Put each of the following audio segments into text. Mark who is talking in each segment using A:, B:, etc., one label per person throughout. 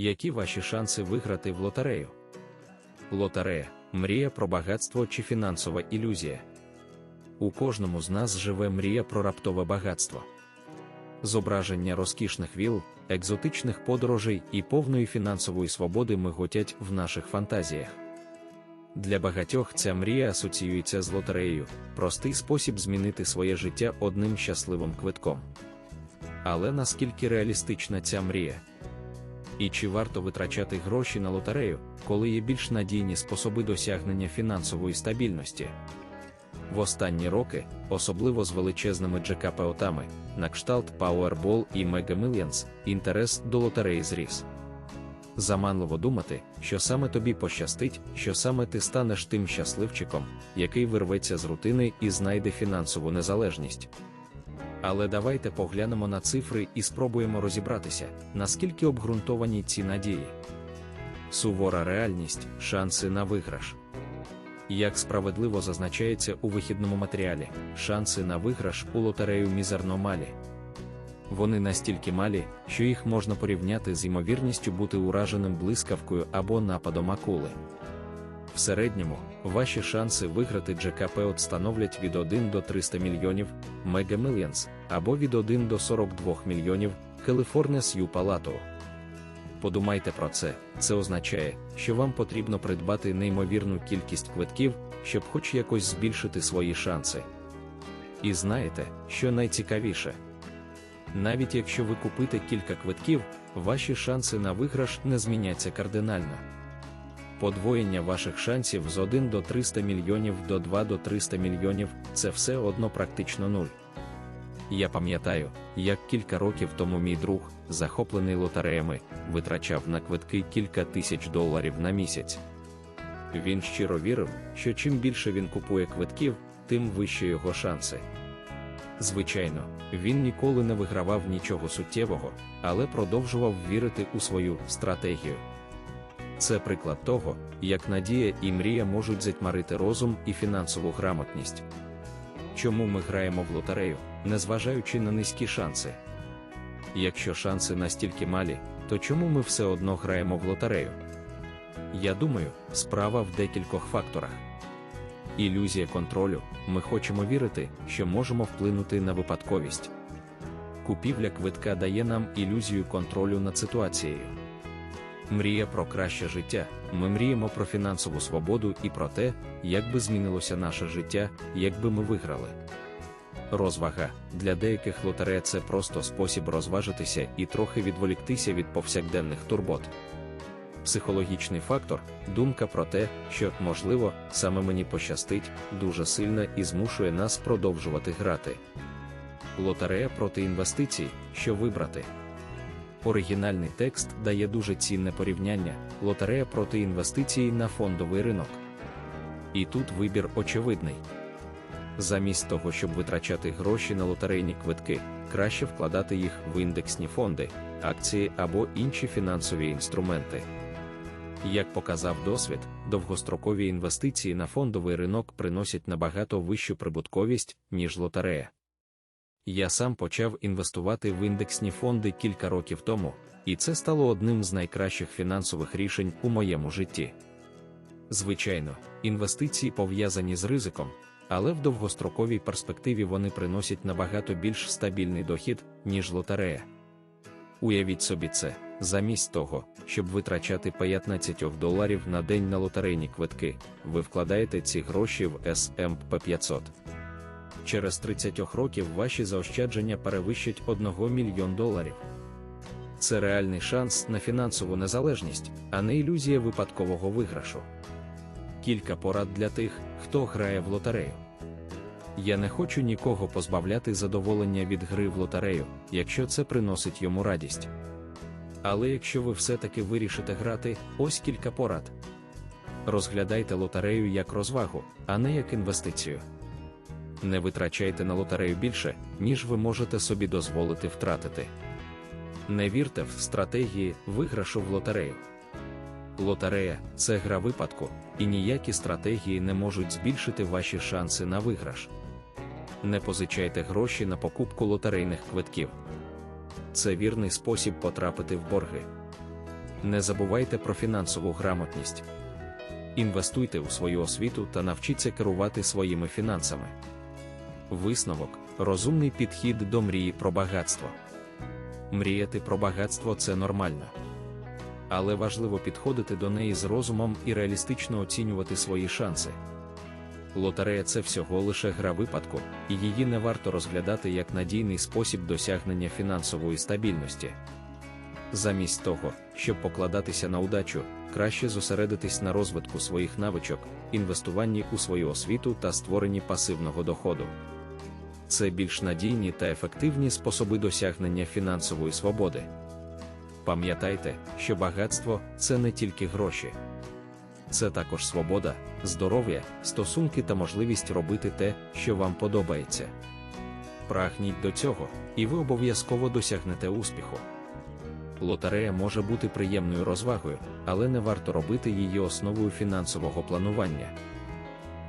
A: Які ваші шанси виграти в лотерею? Лотерея мрія про багатство чи фінансова ілюзія. У кожному з нас живе мрія про раптове багатство. Зображення розкішних віл, екзотичних подорожей і повної фінансової свободи миготять в наших фантазіях. Для багатьох ця мрія асоціюється з лотереєю, простий спосіб змінити своє життя одним щасливим квитком. Але наскільки реалістична ця мрія? І чи варто витрачати гроші на лотерею, коли є більш надійні способи досягнення фінансової стабільності? В останні роки, особливо з величезними джекапеотами, на кшталт Powerball і Mega Millions, інтерес до лотереї зріс. Заманливо думати, що саме тобі пощастить, що саме ти станеш тим щасливчиком, який вирветься з рутини і знайде фінансову незалежність. Але давайте поглянемо на цифри і спробуємо розібратися, наскільки обґрунтовані ці надії. Сувора реальність, шанси на виграш. Як справедливо зазначається у вихідному матеріалі, шанси на виграш у лотерею мізерно малі. Вони настільки малі, що їх можна порівняти з ймовірністю бути ураженим блискавкою або нападом акули. В середньому, ваші шанси виграти джекапеот становлять від 1 до 300 мільйонів Mega Millions або від 1 до 42 мільйонів California Сью Палату. Подумайте про це, це означає, що вам потрібно придбати неймовірну кількість квитків, щоб хоч якось збільшити свої шанси. І знаєте, що найцікавіше? Навіть якщо ви купите кілька квитків, ваші шанси на виграш не зміняться кардинально. Подвоєння ваших шансів з 1 до 300 мільйонів до 2 до 300 мільйонів це все одно практично нуль. Я пам'ятаю, як кілька років тому мій друг, захоплений лотереями, витрачав на квитки кілька тисяч доларів на місяць. Він щиро вірив, що чим більше він купує квитків, тим вищі його шанси. Звичайно, він ніколи не вигравав нічого суттєвого, але продовжував вірити у свою стратегію. Це приклад того, як надія і мрія можуть затьмарити розум і фінансову грамотність. Чому ми граємо в лотерею, незважаючи на низькі шанси? Якщо шанси настільки малі, то чому ми все одно граємо в лотерею? Я думаю, справа в декількох факторах. Ілюзія контролю, ми хочемо вірити, що можемо вплинути на випадковість. Купівля квитка дає нам ілюзію контролю над ситуацією. Мрія про краще життя. Ми мріємо про фінансову свободу і про те, як би змінилося наше життя, якби ми виграли. Розвага для деяких лотерея це просто спосіб розважитися і трохи відволіктися від повсякденних турбот. Психологічний фактор думка про те, що, можливо, саме мені пощастить, дуже сильна і змушує нас продовжувати грати. Лотерея проти інвестицій, що вибрати. Оригінальний текст дає дуже цінне порівняння лотерея проти інвестицій на фондовий ринок. І тут вибір очевидний. Замість того, щоб витрачати гроші на лотерейні квитки, краще вкладати їх в індексні фонди, акції або інші фінансові інструменти. Як показав досвід, довгострокові інвестиції на фондовий ринок приносять набагато вищу прибутковість, ніж лотерея. Я сам почав інвестувати в індексні фонди кілька років тому, і це стало одним з найкращих фінансових рішень у моєму житті. Звичайно, інвестиції пов'язані з ризиком, але в довгостроковій перспективі вони приносять набагато більш стабільний дохід, ніж лотерея. Уявіть собі це, замість того, щоб витрачати 15 доларів на день на лотерейні квитки, ви вкладаєте ці гроші в S&P 500. Через 30 років ваші заощадження перевищать 1 мільйон доларів. Це реальний шанс на фінансову незалежність, а не ілюзія випадкового виграшу. Кілька порад для тих, хто грає в лотерею. Я не хочу нікого позбавляти задоволення від гри в лотерею, якщо це приносить йому радість. Але якщо ви все-таки вирішите грати, ось кілька порад. Розглядайте лотерею як розвагу, а не як інвестицію. Не витрачайте на лотерею більше, ніж ви можете собі дозволити втратити. Не вірте в стратегії виграшу в лотерею. Лотерея це гра випадку, і ніякі стратегії не можуть збільшити ваші шанси на виграш. Не позичайте гроші на покупку лотерейних квитків. Це вірний спосіб потрапити в борги. Не забувайте про фінансову грамотність. Інвестуйте у свою освіту та навчіться керувати своїми фінансами. Висновок розумний підхід до мрії про багатство. Мріяти про багатство це нормально. Але важливо підходити до неї з розумом і реалістично оцінювати свої шанси. Лотерея це всього лише гра випадку, і її не варто розглядати як надійний спосіб досягнення фінансової стабільності. Замість того, щоб покладатися на удачу, краще зосередитись на розвитку своїх навичок, інвестуванні у свою освіту та створенні пасивного доходу. Це більш надійні та ефективні способи досягнення фінансової свободи. Пам'ятайте, що багатство це не тільки гроші, це також свобода, здоров'я, стосунки та можливість робити те, що вам подобається. Прагніть до цього, і ви обов'язково досягнете успіху. Лотерея може бути приємною розвагою, але не варто робити її основою фінансового планування.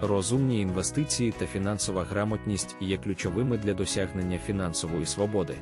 A: Розумні інвестиції та фінансова грамотність є ключовими для досягнення фінансової свободи.